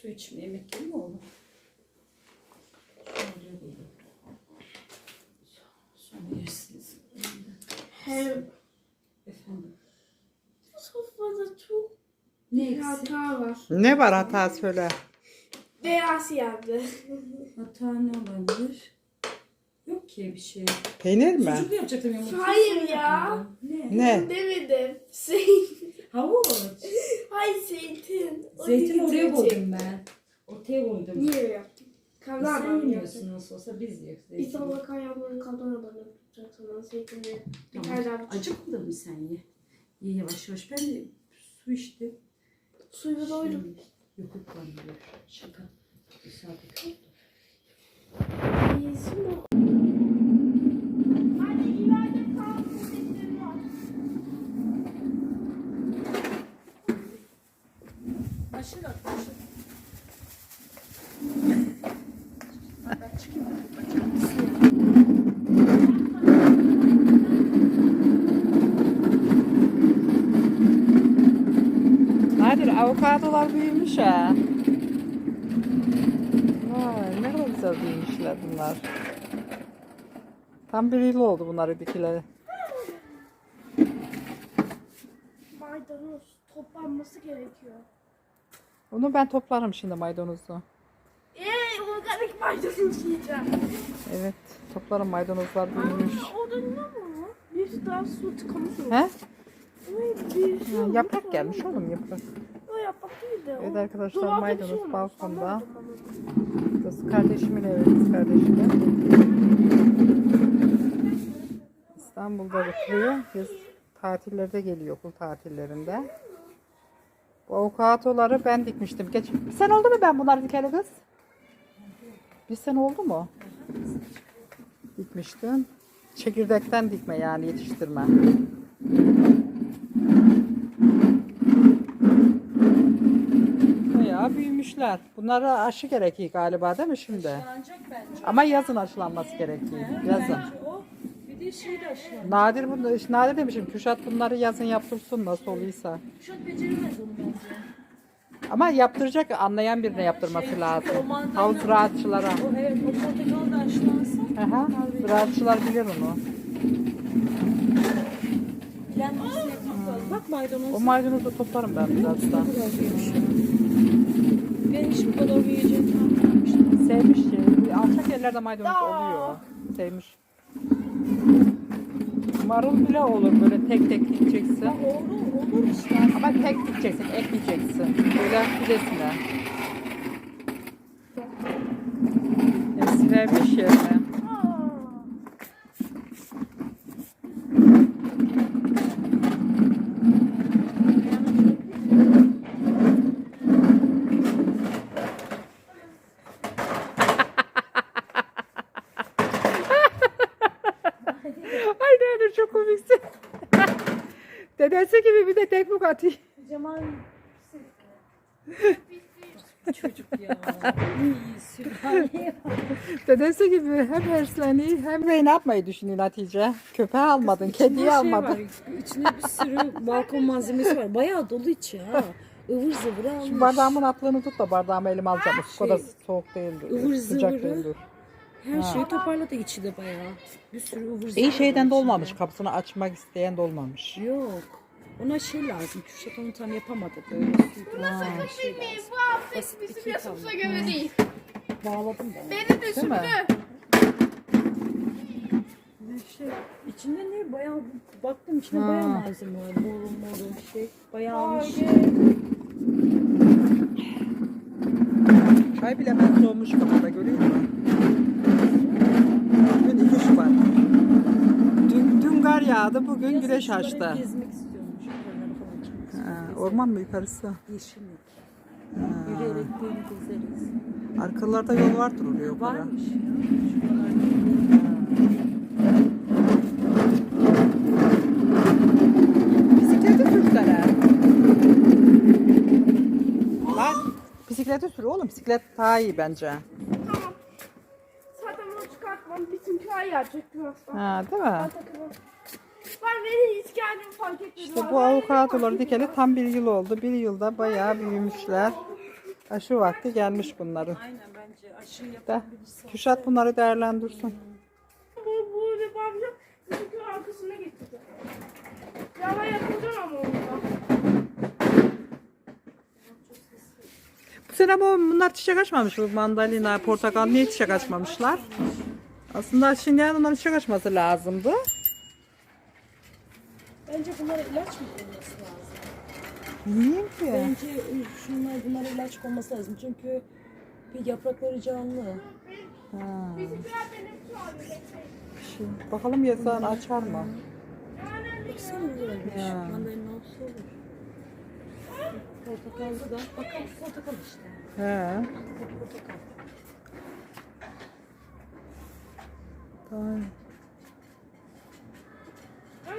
Su içme yemek yeme oğlum. Şöyle buyurun. Sonra yersiniz. Hem Efendim. sofrada çok Ne bir eksik? hata var. Ne var hata söyle. Beyaz yandı. Hata ne olabilir? Yok ki bir şey. Peynir mi? Sucuklu yapacaktım yumurta. Hayır ya. Ne? Ne? Demedim. Zeytin. Havuç. Hay zeytin. O Zeytin oraya zeytin. koydum ben. Ortaya koydum. Niye yaptın? Biz Kamera Sen mı yiyorsun yaptın? nasıl olsa biz yiyoruz. Bir zeytin. tabak ayağımları kameradan yapacak sana zeytinle. Bir Tamam. tane daha Acıkmadın mı sen ye? Ye yavaş yavaş. Ben de su içtim. suyu doydum. Yok yok ben de yok. Şaka. Misafir. Yesin o. Anne ileride kalmış zeytin var. Aşırı at, aşırı. Nadir avokadolar büyümüş ha. Vay ne kadar güzel büyümüşler bunlar. Tam bir yıl oldu bunları dikileri. Maydanoz toplanması gerekiyor. Onu ben toplarım şimdi maydanozu. Eee organik maydanoz yiyeceğim. Evet toplarım maydanozlar büyümüş. O da ne mu? Bir daha su tıkamış oldu. He? Evet, bir şey olmuş yaprak gelmiş oğlum yaprak. O yaprak değil de. Evet arkadaşlar, maydanoz şey olmuş. balkonda. Burası kardeşimin evi kız kardeşimin. İstanbul'da oturuyor. Biz tatillerde geliyor okul tatillerinde. Bu avokatoları ben dikmiştim. Geç. Bir sene oldu mu ben bunları dikeli kız? Bir sene oldu mu? Dikmiştim. Çekirdekten dikme yani yetiştirme. Bayağı büyümüşler. Bunlara aşı gerekiyor galiba değil mi şimdi? Bence. Ama yazın aşılanması gerekiyor. Yazın. Bence o. Bir de şey de aşılar. Nadir bunu, nadir demişim. Kürşat bunları yazın yaptırsın nasıl oluyorsa. Kuşat beceremez onu bence. Ama yaptıracak anlayan birine yaptırması lazım. Havuz ziraatçılara. O evet o portakal da aşılansa. Aha, ziraatçılar bilir onu. Yapmak lazım. Bak maydanoz. O maydanozu toplarım ben birazdan. Ben hiç bu kadar büyüyeceğini tahmin etmemiştim. Sevmiş şey. Alçak yerlerde maydanoz oluyor. Sevmiş. Marul bile olur böyle tek tek dikeceksin. Olur, olur işte. Ama tek dikeceksin, ekleyeceksin. Böyle fidesine. Sevmiş yerine. Ay Nadir çok komiksin. Dedesi de tekbuk atıyor. Cemal Çocuk ya. İyi süper. Dedesi gibi hem hersleniyor hem de ne yapmayı düşünüyor Hatice? Köpeği almadın, kediyi almadın. Şey var, içinde bir sürü balkon malzemesi var. Bayağı dolu içi ha. Ivır zıvır almış. Şu bardağımın atlığını tut da bardağımı elime alacağım. O kadar Şey, soğuk değildir. ıvır sıcak zıvırı. değildir. Her şeyi toparladı içi de bayağı. Bir sürü ıvır zıvır. İyi şeyden de olmamış. Kapısını açmak isteyen de olmamış. Yok. Ona şey lazım. Kürşat onu tam yapamadı böyle. Ha. Şey lazım. Bu hafta Basit bir bizim kit yaşımıza göre değil. Bağladım ben. Beni Değil mi? düşündü. Şey, içinde ne bayağı baktım içinde Ha. bayağı malzeme var. Boru moru şey. Bayağı almış. Çay bile ben soğumuş kafada görüyor musun? Bugün 2 Şubat. Dün, dün kar yağdı, bugün Yazın güneş açtı. Gezmek orman mı yukarısı? Yeşillik. Yürüyerek böyle gezeriz. Arkalarda yol vardır oraya o kadar. Varmış. Bisikleti sürsene. Lan bisikleti sür oğlum. Bisiklet daha iyi bence. Tamam. Zaten onu çıkartmam. Bütün köy gelecektim aslında. Ha, değil mi? Ben takımım. Ben beni hiç kendim fark etmedim. İşte bu avokadoları dikeli tam bir yıl oldu. Bir yılda bayağı büyümüşler. Aşı vakti gelmiş bunların. Aynen bence aşı Da, yapan birisi Küşat bunları değerlendirsin. Bu böyle bağıracak. Bizimki arkasına getirdi. Yava yapacağım ama onunla. Bu sene bu bunlar çiçek açmamış. Bu mandalina, portakal niye çiçek açmamışlar? Aslında şimdi onların çiçek açması lazımdı. Bence bunlara ilaç mı konması lazım? Niye ki? Bence şunlar bunlara ilaç konması lazım. Çünkü bir yaprakları canlı. Ha, çağırıyor. şey, bakalım yazan açar mı? Baksana güzelmiş. Ya. Mandalina olsa olur. Portakallı da. Bakalım portakal işte. He. Portakal. Tamam.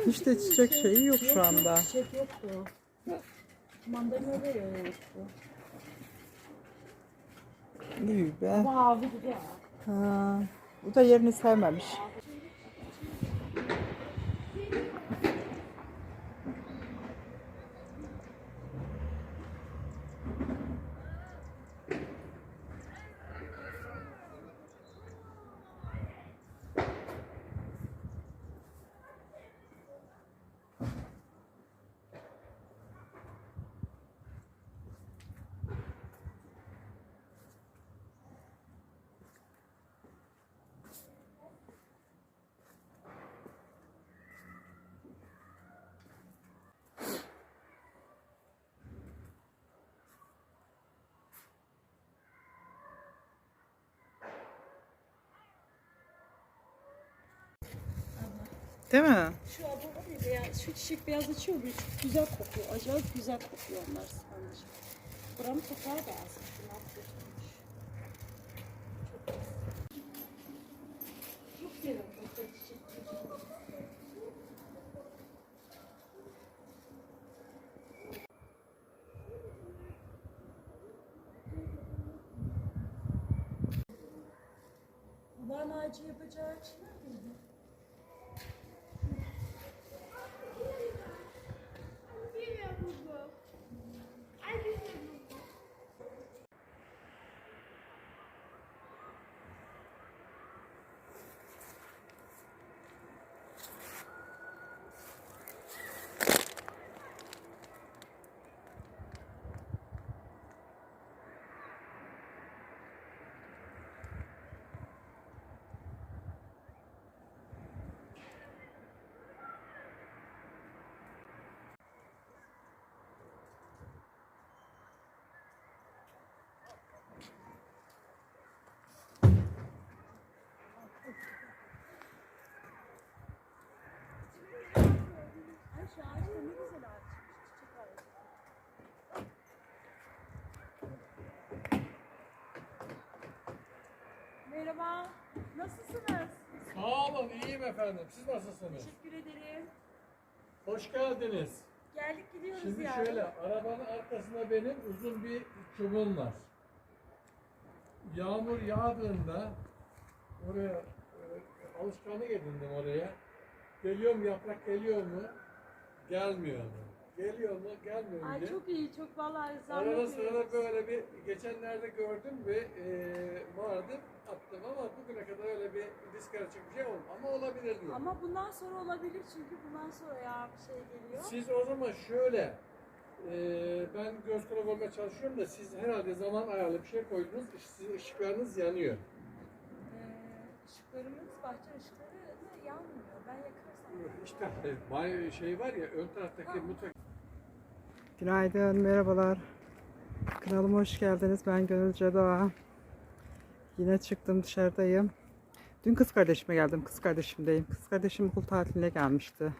Hiç de çiçek şeyi yok şu anda. Çiçek yoktu. Mandalina da yoktu. İyi be. Mavi güzel. Ha. Bu da yerini sevmemiş. Değil mi? Şu abla var ya beyaz, şu çiçek beyaz açıyor bir çok güzel kokuyor. Acayip güzel kokuyor onlar sadece. Buranın toprağı da az. Şunu göstermiş. Çok Çok seviyorum toprak çiçekleri. Mı ağacı yapacağı şeyler miydi? Ay şu ağaç da ne güzel ağaç. Çiçek ağacı. Merhaba. Nasılsınız? Sağ olun, iyiyim efendim. Siz nasılsınız? Teşekkür ederim. Hoş geldiniz. Geldik gidiyoruz Şimdi yani. şöyle, arabanın arkasında benim uzun bir çubuğum var. Yağmur yağdığında oraya e, alışkanlık edindim oraya. Geliyor mu yaprak geliyor mu? Gelmiyor mu? Geliyor mu? Gelmiyor mu? Ay çok iyi, çok vallahi Arada zahmet sırada böyle bir geçenlerde gördüm ve e, vardı attım ama bugüne kadar öyle bir disk açık bir şey olmadı. Ama olabilir diyor. Ama bundan sonra olabilir çünkü bundan sonra ya bir şey geliyor. Siz o zaman şöyle, e, ben göz kulak olmaya çalışıyorum da siz herhalde zaman ayarlı bir şey koydunuz, sizin ışıklarınız yanıyor. Ee, ışıklarımız, bahçe ışıkları yanmıyor. Ben yakarsam. İşte e, bay- şey var ya, ön taraftaki mutfak Günaydın, merhabalar. Kanalıma hoş geldiniz. Ben Gönül Doğa. Yine çıktım dışarıdayım. Dün kız kardeşime geldim. Kız kardeşimdeyim. Kız kardeşim okul tatiline gelmişti.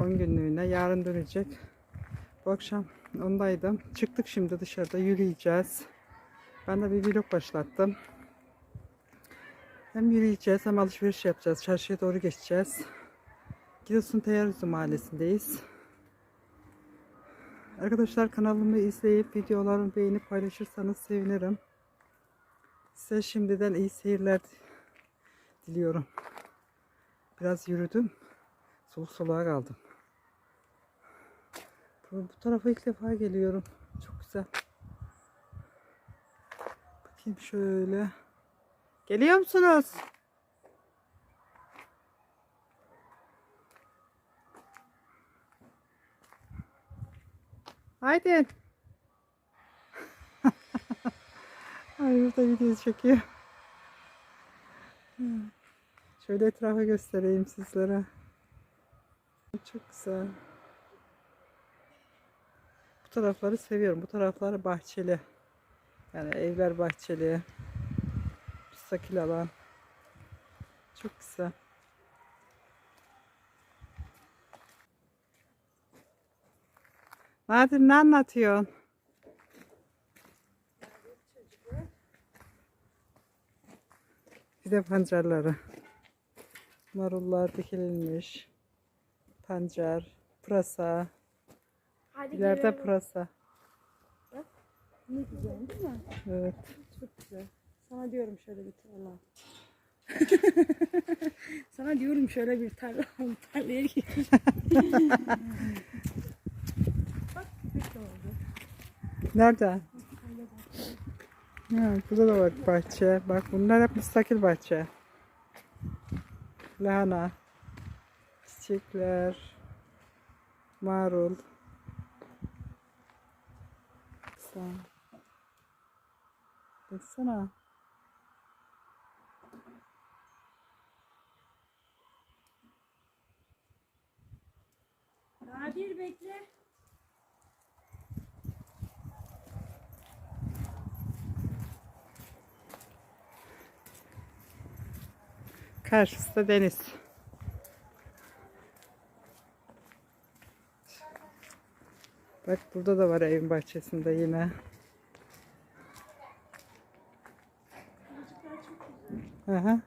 10 günlüğüne. Yarın dönecek. Bu akşam ondaydım. Çıktık şimdi dışarıda yürüyeceğiz. Ben de bir vlog başlattım. Hem yürüyeceğiz hem alışveriş yapacağız. Çarşıya doğru geçeceğiz. Giresun Teyarüzü mahallesindeyiz. Arkadaşlar kanalımı izleyip videolarımı beğenip paylaşırsanız sevinirim. Size şimdiden iyi seyirler diliyorum. Biraz yürüdüm. Soluk soluğa kaldım. Bu, bu tarafa ilk defa geliyorum. Çok güzel. Bakayım şöyle. Geliyor musunuz? Haydi. Ay burada video çekiyor. Şöyle etrafı göstereyim sizlere. Çok güzel. Bu tarafları seviyorum. Bu tarafları bahçeli. Yani evler bahçeli. Müstakil alan. Çok güzel. Nadir ne anlatıyorsun? Bir de pancarları. Marullar dikilmiş. Pancar, pırasa. Hadi İleride girelim. pırasa. Ne güzel değil mi? Evet. Çok güzel. Sana diyorum şöyle bir tarla. Sana diyorum şöyle bir tarla. Tarlaya git. Nerede? Ha, burada da var bahçe. Bak bunlar hep müstakil bahçe. Lahana. Çiçekler. Marul. Sen. Baksana. Nadir bekle. Karşısı deniz. Bak burada da var evin bahçesinde yine. Aha.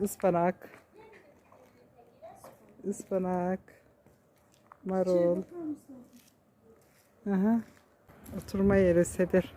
Ispanak. Ispanak. Marul. Aha. Oturma yeri sedir.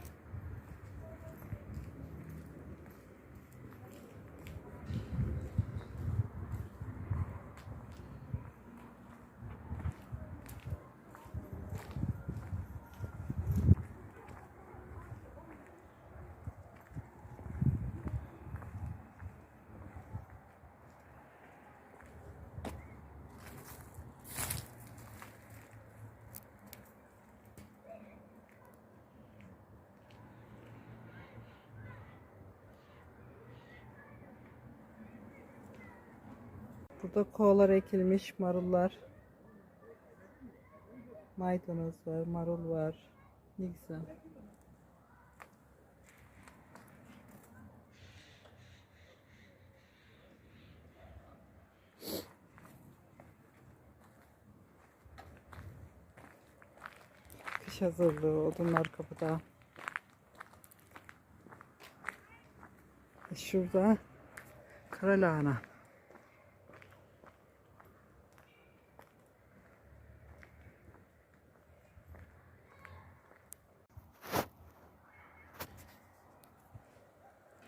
Burada kovalar ekilmiş, marullar. Maydanoz var, marul var. Ne güzel. Kış hazırlığı, odunlar kapıda. E Şurada kara lahana.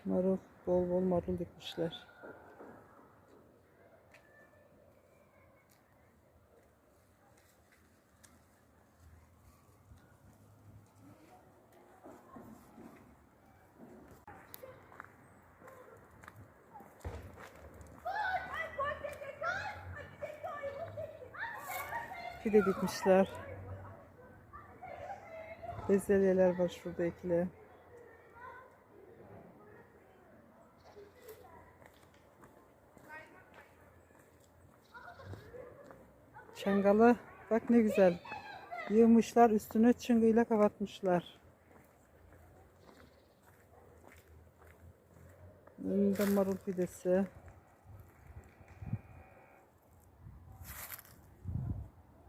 Marul, bol bol marul dikmişler. Fide dikmişler. Bezelyeler var şurada ikili. Çangalı bak ne güzel. Yığmışlar üstüne çıngıyla kapatmışlar. Önünde marul pidesi.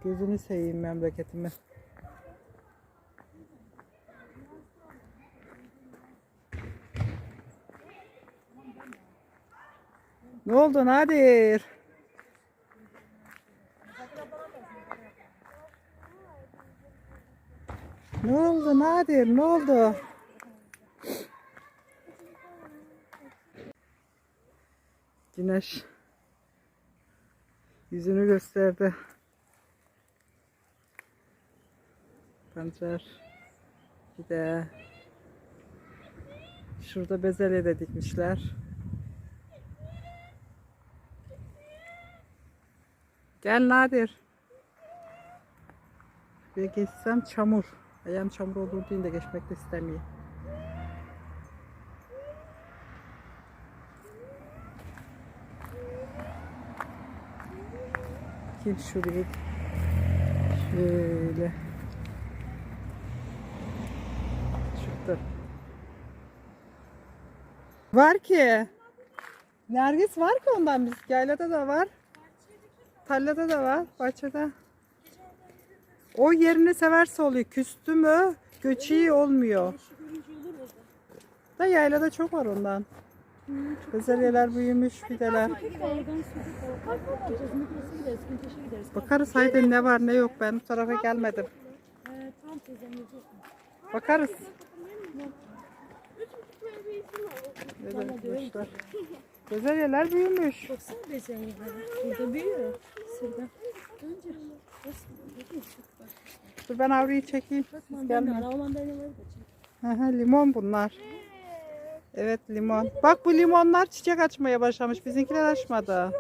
Gözünü seveyim memleketimi. Ne oldu Nadir? Ne oldu Nadir? Ne oldu? Güneş yüzünü gösterdi. Pancar bir de Şurada bezelye de dikmişler. Gel Nadir. Bir geçsem çamur. Ayağım çamur olur diye de geçmek de istemiyor. Kim şuraya? Şöyle. Çıktı. Var ki. Nergis var ki ondan biz. Yaylada da var. Tarlada da var. Bahçede. O yerini severse oluyor. Küstü mü göçü olmuyor. Da yaylada çok var ondan. Bezelyeler büyümüş, fideler. Bakarız haydi ne var ne yok. Ben bu tarafa gelmedim. Bakarız. Evet. Bezelyeler büyümüş. Baksana bezelyeleri. Burada büyüyor. Sırda. Önce. Nasıl? Bakın çok bak. Dur ben avruyu çekeyim. Siz hı, limon bunlar. Evet limon. Bak bu limonlar çiçek açmaya başlamış. Bizimkiler açmadı.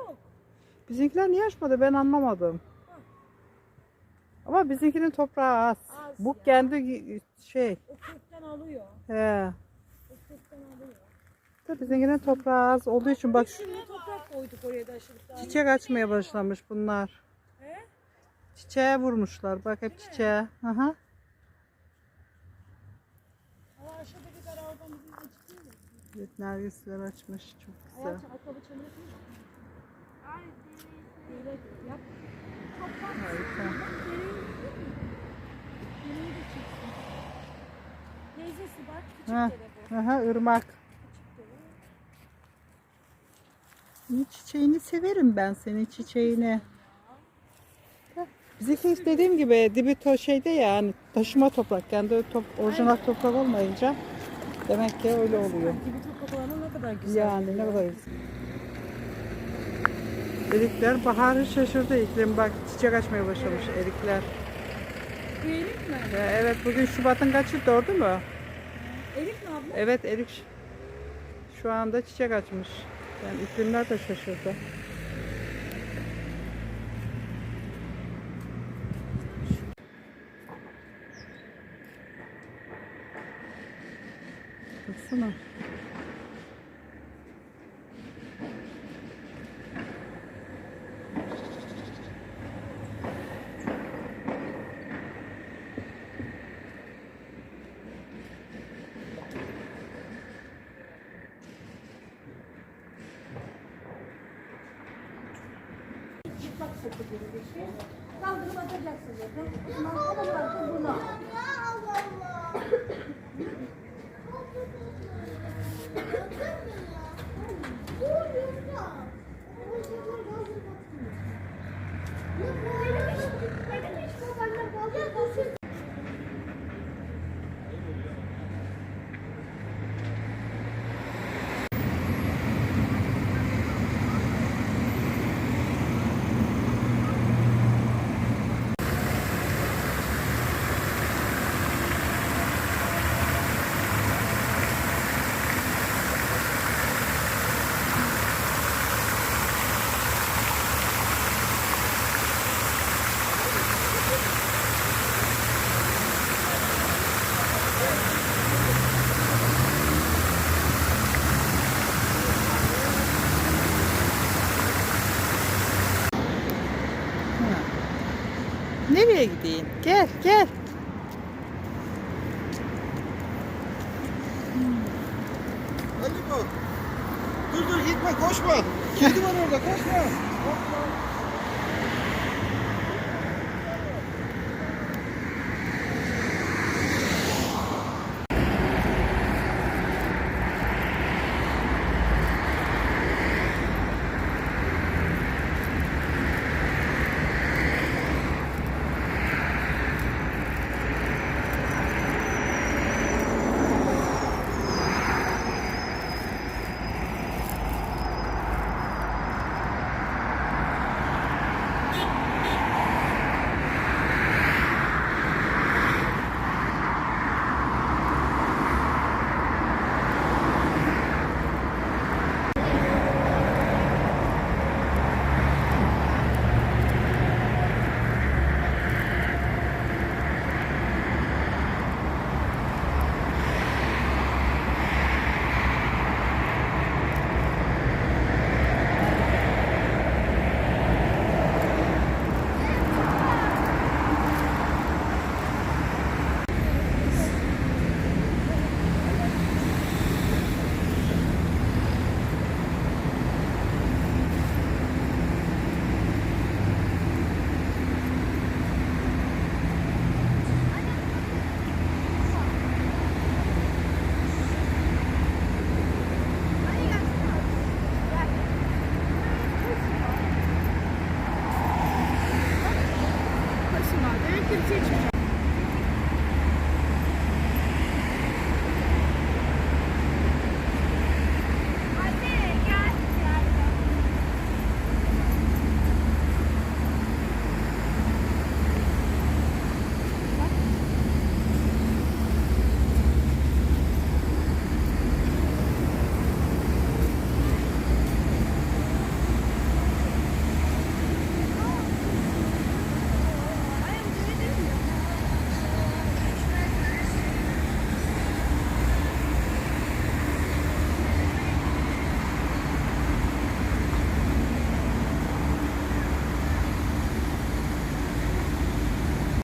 Bizimkiler niye açmadı ben anlamadım. Ama bizimkinin toprağı az. Az Bu ya. kendi şey. O kökten alıyor. He. O kökten alıyor. Da bizimkinin toprağı az olduğu için bak şu toprak koyduk oraya da çiçek açmaya başlamış bunlar. Çiçeğe vurmuşlar. Bak hep çiçeğe. Mu? Evet, nergisler açmış. Çok güzel. Harika. Teyzesi bak. Küçük Ha. hı, ırmak. İyi çiçeğini severim ben senin çiçeğini. Bizimki dediğim gibi dibi to şeyde ya hani taşıma toprak kendi top, orijinal toprak olmayınca demek ki öyle oluyor. Gibi toprak olanı ne kadar güzel. Yani ne kadar güzel. Erikler baharı şaşırdı iklim bak çiçek açmaya başlamış erikler. Bu erik mi? Ya evet bugün Şubat'ın kaçı doğru mu? Erik mi abla? Evet erik şu anda çiçek açmış. Yani iklimler de şaşırdı. Baksana. Okay. Gel gel.